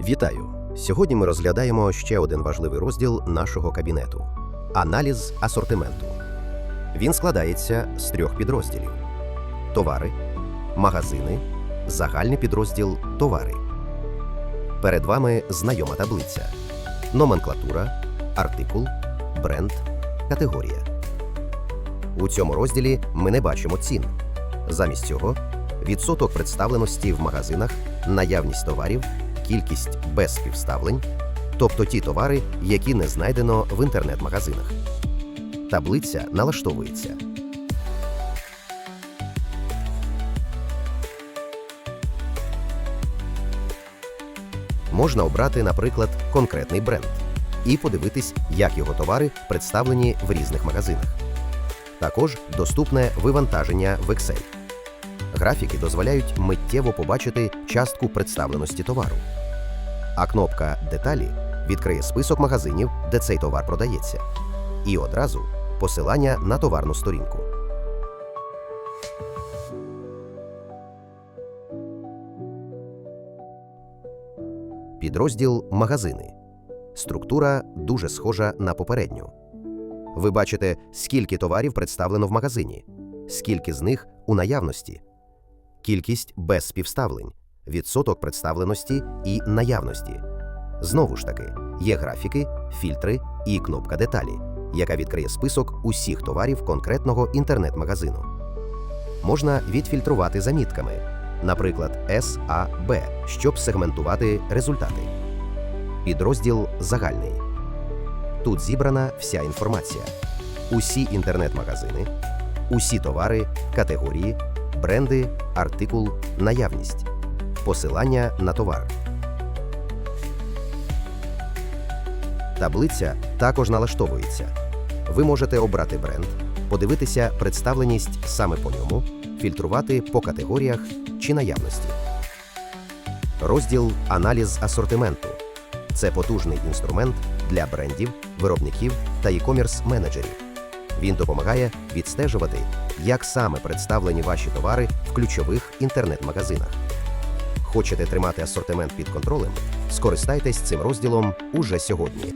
Вітаю! Сьогодні ми розглядаємо ще один важливий розділ нашого кабінету аналіз асортименту. Він складається з трьох підрозділів: товари, магазини, загальний підрозділ товари. Перед вами знайома таблиця: номенклатура, артикул, бренд, категорія. У цьому розділі ми не бачимо цін. Замість цього відсоток представленості в магазинах, наявність товарів, кількість без співставлень, тобто ті товари, які не знайдено в інтернет-магазинах. Таблиця налаштовується. Можна обрати, наприклад, конкретний бренд і подивитись, як його товари представлені в різних магазинах. Також доступне вивантаження в Excel. Графіки дозволяють миттєво побачити частку представленості товару. А кнопка Деталі відкриє список магазинів, де цей товар продається, і одразу посилання на товарну сторінку. Підрозділ Магазини. Структура дуже схожа на попередню. Ви бачите, скільки товарів представлено в магазині, скільки з них у наявності, кількість без співставлень, відсоток представленості і наявності. Знову ж таки, є графіки, фільтри і кнопка деталі, яка відкриє список усіх товарів конкретного інтернет-магазину. Можна відфільтрувати замітками, наприклад, SAB, щоб сегментувати результати. Підрозділ загальний. Тут зібрана вся інформація: усі інтернет-магазини, усі товари, категорії, бренди, артикул, наявність, посилання на товар. Таблиця також налаштовується. Ви можете обрати бренд, подивитися представленість саме по ньому, фільтрувати по категоріях чи наявності. Розділ Аналіз асортименту це потужний інструмент для брендів, виробників та e-commerce менеджерів. Він допомагає відстежувати, як саме представлені ваші товари в ключових інтернет-магазинах. Хочете тримати асортимент під контролем? Скористайтесь цим розділом уже сьогодні.